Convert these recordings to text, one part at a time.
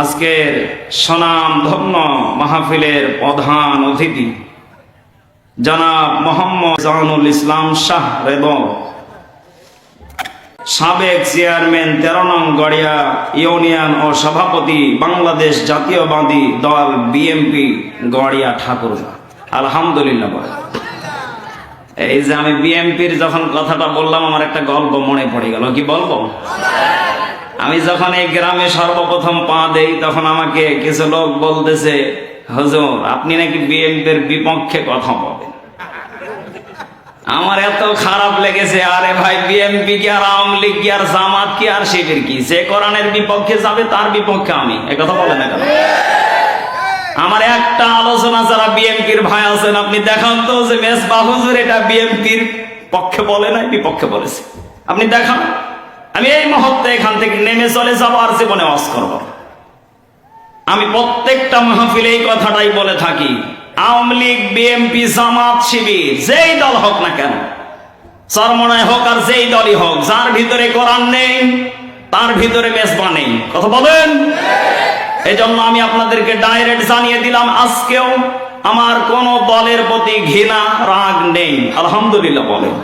আজকের সনাম ধন্য মাহফিলের প্রধান অতিথি, জনাব মোহাম্মদ জাহানুল ইসলাম শাহ রেদ। সাবেক চেয়ারম্যান তেরো নং গড়িয়া ইউনিয়ন ও সভাপতি বাংলাদেশ জাতীয়বাদী দল বিএমপি গড়িয়া ঠাকুর আলহামদুলিল্লাহ এই যে আমি বিএমপির যখন কথাটা বললাম, আমার একটা গল্প মনে পড়ে গেল। কি বলব? আমি যখন এই গ্রামে সর্বপ্রথম পা দেই, তখন আমাকে কিছু লোক বলতেছে, হুজুর, আপনি নাকি বিএনপির বিপক্ষে কথা বলেন। আমার এত খারাপ লেগেছে, আরে ভাই বিএনপি কি আর আওয়ামী লীগ কি আর জামাত কি আর শিবির কি? যে কোরআনের বিপক্ষে যাবে, তার বিপক্ষে আমি। কথা বলে না কেন? আমার একটা আলোচনা যারা বিএনপির ভাই আছেন, আপনি দেখান তো যে মেস বাহুজুর এটা বিএনপির পক্ষে বলে নাই, বিপক্ষে বলেছে। আপনি দেখান। আমি এই মুহূর্তে এখান থেকে নেমে চলে যাব আর জীবনে অস করব। আমি প্রত্যেকটা মাহফিলে এই কথাটাই বলে থাকি, আওয়ামী লীগ, বিএনপি, জামাত, শিবির, যেই দল হোক না কেন, চরমনায় হোক আর যেই দলই হোক, যার ভিতরে কোরআন নেই, তার ভিতরে মেসবা নেই। কথা বলেন? এই জন্য আমি আপনাদেরকে ডাইরেক্ট জানিয়ে দিলাম, আজকেও আমার কোন দলের প্রতি ঘৃণা, রাগ নেই। আলহামদুলিল্লাহ বলেন।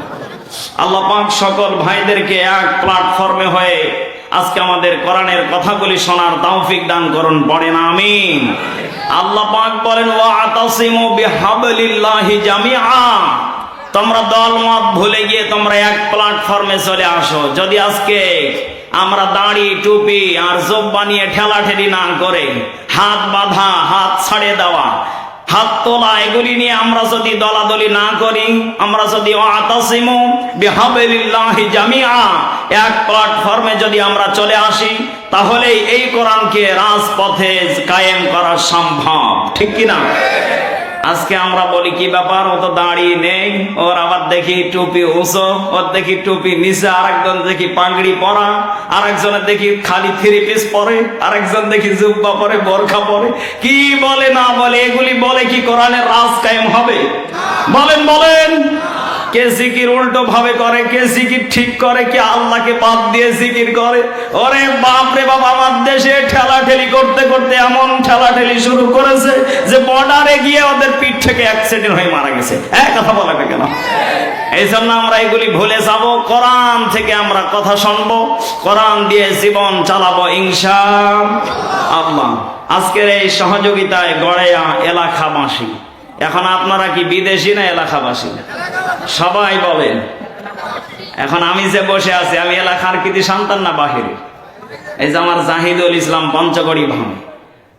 আল্লাহ পাক সকল ভাইদেরকে এক প্ল্যাটফর্মে হয়ে আজকে আমাদের কোরআনের কথাগুলি শোনার তৌফিক দান করুন, পড়েন, আমিন। আল্লাহ পাক বলেন ওয়া আতাসিমু বিহাবলিল্লাহি জামিআ। তোমরা দলমত ভুলে গিয়ে তোমরা এক প্ল্যাটফর্মে চলে আসো। যদি আজকে আমরা দাড়ি, টুপি আর জোব বানিয়ে ঠেলা ঠেলি না করে, হাত বাঁধা, হাত ছাড়ে দেওয়া হাত তোলা, এগুলি নিয়ে আমরা যদি দলাদলি না করি, আমরা যদি এক প্ল্যাটফর্মে যদি আমরা চলে আসি তাহলে এই কোরআনকে রাজপথে কায়েম করা সম্ভব। ঠিক কি না আজকে আমরা বলি, কি ব্যাপার? ও তো দাঁড়িয়ে নেই। ওর আবার দেখি টুপি উঁচো, ওর দেখি টুপি নিচে, আরেকজন দেখি পাগড়ি পরা, আরেকজনের দেখি খালি থ্রি পিস পরে, আরেকজন দেখি জুব্বা পরে, বোরখা পরে। কি বলে, না বলে, এগুলি বলে কি কোরআনের রাজ কায়েম হবে? বলেন বলেন। কে জিকির উল্টো ভাবে করে, কে জিকির ঠিক করে, কে আল্লাহকে বাদ দিয়ে জিকির করে? ওরে বাপ রে বাপ, আমার দেশে ঠেলা ঠেলি করতে করতে এমন ঠেলা ঠেলি শুরু করেছে যে বর্ডারে গিয়ে ওদের পিঠ থেকে অ্যাক্সিডেন্ট হয়ে মারা গেছে। এক কথা বলে না কেন? এই জন্য আমরা এগুলি ভুলে যাব। কোরআন থেকে আমরা কথা শুনব। কোরআন দিয়ে জীবন চালাবো ইনশা আল্লাহ, আজকের এই সহযোগিতায় গড়েয়া এলাকাবাসী। এখন আপনারা কি বিদেশি না এলাকাবাসী? সবাই বলেন এখন আমি যে বসে আছি, আমি এলাকার কৃতি সন্তান না বাহিরে? এই যে আমার জাহিদুল ইসলাম পঞ্চগড়ি ভাম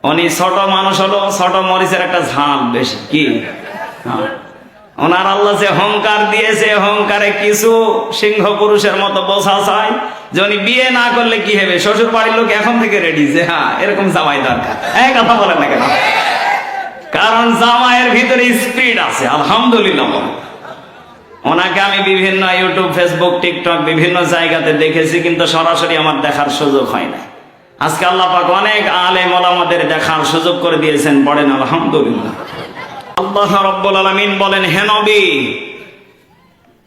উনি ছোট মানুষ হলো, ছোট মরিচের একটা ঝাল বেশি, কি? হ্যাঁ। ওনার আল্লাহ যে হংকার দিয়েছে হংকারে কিছু সিংহ পুরুষের মতো বোঝা চায় যে উনি বিয়ে না করলে কি হবে? শ্বশুর বাড়ির লোক এখন থেকে রেডি যে হ্যাঁ এরকম জামাই দরকার। এই কথা বলেন না কেন? কারণ জামাইয়ের ভিতরে স্পিড আছে, আলহামদুলিল্লাহ। ওনাকে আমি বিভিন্ন ইউটিউব, ফেসবুক, টিকটক বিভিন্ন জায়গাতে দেখেছি, কিন্তু সরাসরি আমার দেখার সুযোগ হয় না আজকে আল্লাহ অনেক আলে ওলামাদের দেখার সুযোগ করে দিয়েছেন, পড়েন আলহামদুলিল্লাহ। আল্লাহ রব্বুল আলামিন বলেন, হে নবী,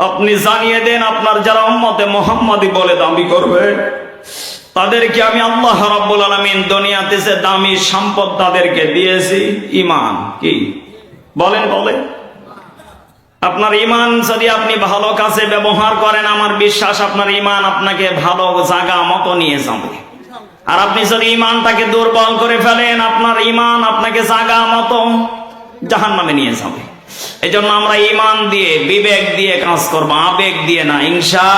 আপনি জানিয়ে দেন, আপনার যারা উম্মতে মোহাম্মদী বলে দাবি করবে, তাদেরকে আমি আল্লাহ রাব্বুল আলামিন দুনিয়াতে যে দামি সম্পদ তাদেরকে দিয়েছি ইমান কি? বলেন বলেন। আপনার ইমান যদি আপনি ভালো কাজে ব্যবহার করেন, আমার বিশ্বাস আপনার ইমান আপনাকে ভালো জায়গা মতো নিয়ে যাবে। আর আপনি যদি ইমানটাকে দুর্বল করে ফেলেন, আপনার ইমান আপনাকে জায়গা মতো জাহান নামে নিয়ে যাবে। এই জন্য আমরা ইমান দিয়ে, বিবেক দিয়ে কাজ করব, আবেগ দিয়ে না, ইনশা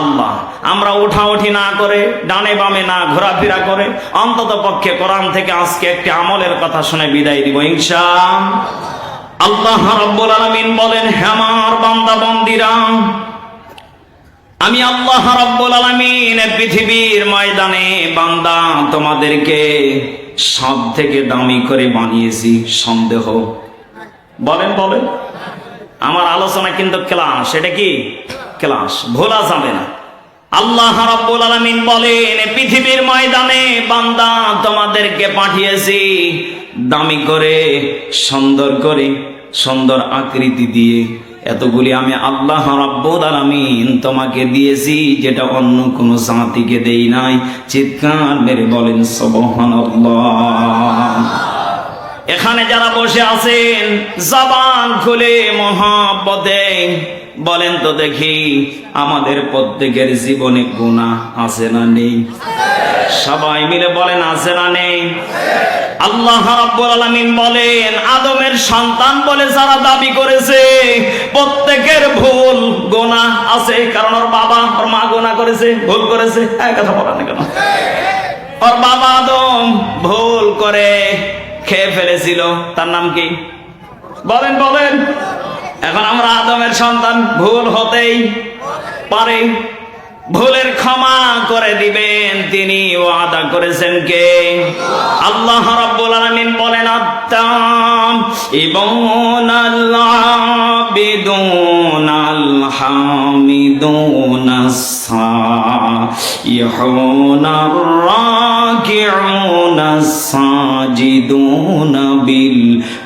আল্লাহ। আমরা উঠাউঠি না করে, ডানে বামে না, ঘোরাফেরা করে, অন্তত পক্ষে কোরআন থেকে আজকে একটি আমলের কথা শুনে বিদায় দিব, ইনশা আল্লাহ রব্বুল আলামিন বলেন হেমার বান্দা, বন্দিরা, আমি আল্লাহ রব্বুল আলামিন পৃথিবীর ময়দানে বান্দা তোমাদেরকে সব থেকে দামি করে বানিয়েছি, সন্দেহ। বলেন বলেন। আমার আলোচনা কিন্তু ক্লাস, এটা কি? ক্লাস, ভোলা যাবে না। আল্লাহ রাব্বুল আলামিন বলেন, পৃথিবীর ময়দানে বান্দা তোমাদেরকে পাঠিয়েছি দামি করে, সুন্দর করে, সুন্দর আকৃতি দিয়ে। এতগুলি আমি আল্লাহ রাব্বুল আলামিন তোমাকে দিয়েছি, যেটা অন্য কোনো জাতিকে দেই নাই। চিৎকার মেরে বলেন, সুবহানাল্লাহ। এখানে যারা বসে আছেন, জবান খুলে মহাব্বতে বলেন তো দেখি, আমাদের প্রত্যেকের জীবনে গুণা আছে না নেই? সবাই মিলে বলেন, আছে না নেই? আল্লাহ রাব্বুল আলামিন বলেন, আদমের সন্তান বলে যারা দাবি করেছে, প্রত্যেকের ভুল গোনা আছে কারণ ওর বাবা, ওর মা গোনা করেছে, ভুল করেছে। এক কথা বলেন কেন? ওর বাবা আদম ভুল করে খেয়ে ফেলেছিল, তার নাম কি? বলেন বলেন। এখন আমরা আদমের সন্তান ভুল হতেই পারে। ভুলের ক্ষমা করে দিবেন তিনি। আদা করেছেন কে? আল্লাহ রাব্বুল আলামিন বলেন আত্তাম ইবুন আল্লাবিদুন الساجدون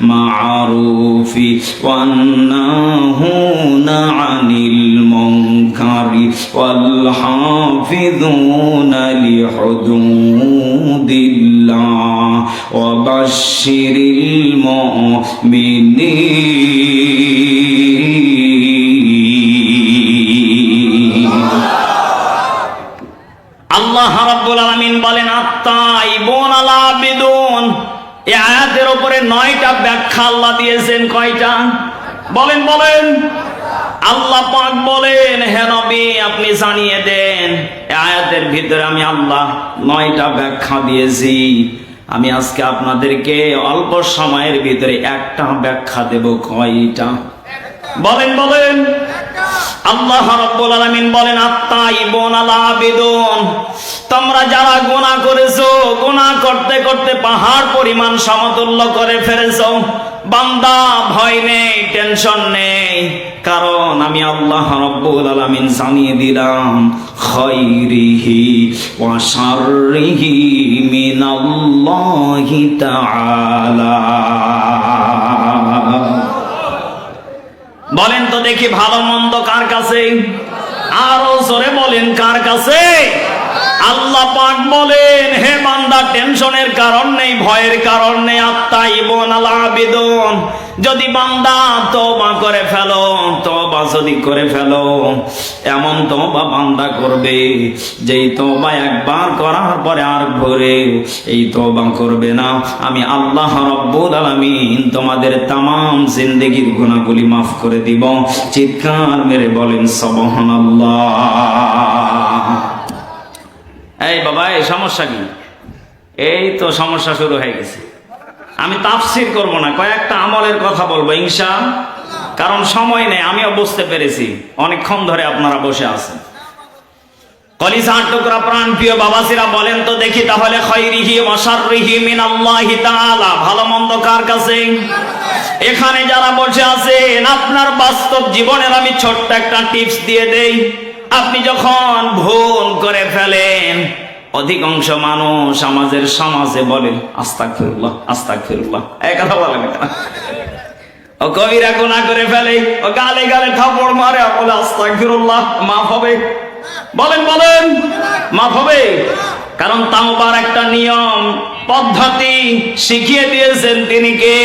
بالمعروف والناهون عن المنكر والحافظون لحدود الله وبشر المؤمنين. নয়টা ব্যাখ্যা আল্লাহ দিয়েছেন, কয়টা? বলেন বলেন। আল্লাহ পাক বলেন, হে নবী, আপনি জানিয়ে দেন আয়াতের ভিতরে আমি আল্লাহ নয়টা ব্যাখ্যা দিয়েছি। আমি আজকে আপনাদেরকে অল্প সময়ের ভিতরে একটা ব্যাখ্যা দেব, কয়টা? বলেন বলেন। আল্লাহ রাব্বুল আলামিন বলেন, আত্মাইবুন আলা আবিদুন তোমরা যারা গুনাহ করেছ, গুনাহ করতে করতে পাহাড় পরিমাণ সমতুল্য করে ফেলেছো। বান্দা ভয় নেই, টেনশন নেই। কারণ আমি আল্লাহ রব্বুল আলামিন জানিয়ে দিলাম খাইরিহি ওয়া শাররিহি তাআলা। বলেন তো দেখি ভালো মন্দ কার কাছে? আরও জোরে বলেন কার কাছে? আল্লাহ পাক বলেন, হে বান্দা, টেনশনের কারণ নেই, ভয়ের কারণ নেই আত্মাই বোন আবিদন। যদি বান্দা তবা করে ফেলো তবা যদি করে ফেলো, এমন তবা বান্দা করবে, যেই তবা একবার করার পরে আর ভরে এই তবা করবে না। আমি আল্লাহ রব্বুল আলামিন তোমাদের তামাম জিন্দেগির গুণাগুলি মাফ করে দিব। চিৎকার মেরে বলেন, সবহানাল্লাহ। এই বাবা, এই সমস্যা কি? এই তো সমস্যা শুরু হয়ে গেছে। আমি তাফসির করব না, কয়েকটা আমলের কথা বলব ইনশা কারণ সময় নেই, আমিও বুঝতে পেরেছি। অনেকক্ষণ ধরে আপনারা বসে আছেন। বাবাসিরা বলেন তো দেখি তাহলে ভালো মন্দ কার এখানে যারা বসে আছেন, আপনার বাস্তব জীবনের আমি ছোট্ট একটা টিপস দিয়ে দেই। আপনি যখন ভুল করে ফেলেন, অধিকাংশ মানুষ আমাদের সমাজে বলে আস্তাক ফিরুল্লাহ আস্তাক ফিরুল্লাহ এই কথা বলে ও কবিরা গুনাহ করে ফেলে, ও গালে গালে থাপড় মারে বলে আস্তাক ফিরুল্লাহ মাফ হবে। বলেন বলেন, মাফ হবে। কারণ তাওবার একটা নিয়ম, পদ্ধতি শিখিয়ে দিয়েছেন তিনি কে?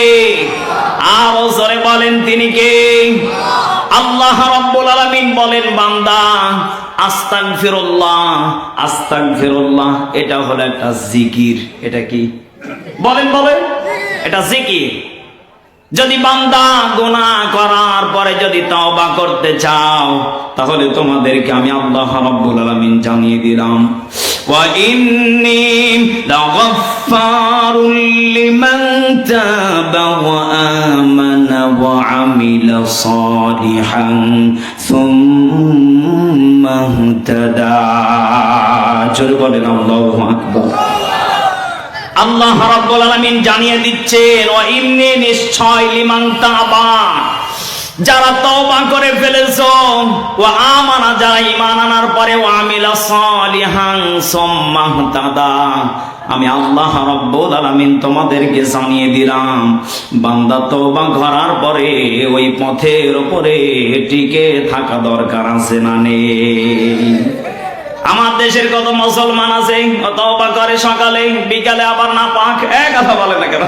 আরও জোরে বলেন তিনি কে? আল্লাহ রাব্বুল আলামিন বলেন, বান্দা, আস্তাগফিরুল্লাহ আস্তাগফিরুল্লাহ, এটা হলো একটা জিকির। এটা কি? বলেন বলেন। এটা জিকির। যদি বান্দা গুনাহ করার পরে যদি তওবা করতে চাও, তাহলে তোমাদেরকে আমি আল্লাহ রাব্বুল আলামিন জানিয়ে দিলাম। ওয়া লাগাফফারুল লিমান তাবা ওয়া আমানা ওয়া আমিলা সালিহান সুম্মা ইহতাদা জোরে বলেন, আল্লাহু রাব্বুল আলামিন জানিয়ে দিচ্ছেন ও ইন্নি নিশ্চয় লিমান তাবা। যারা তওবা করে ফেলেছো ও আমানা যারা ইমান আনার পরে, ও আমিলা সালিহান তাদা আমি আল্লাহ রব্বুল আলামিন তোমাদেরকে জানিয়ে দিলাম, বান্দা তওবা করার পরে ওই পথের উপরে টিকে থাকা দরকার আছে না নেই। আমার দেশের কত মুসলমান আছে তওবা করে সকালে, বিকালে আবার না পাক এক কথা বলে না কেন?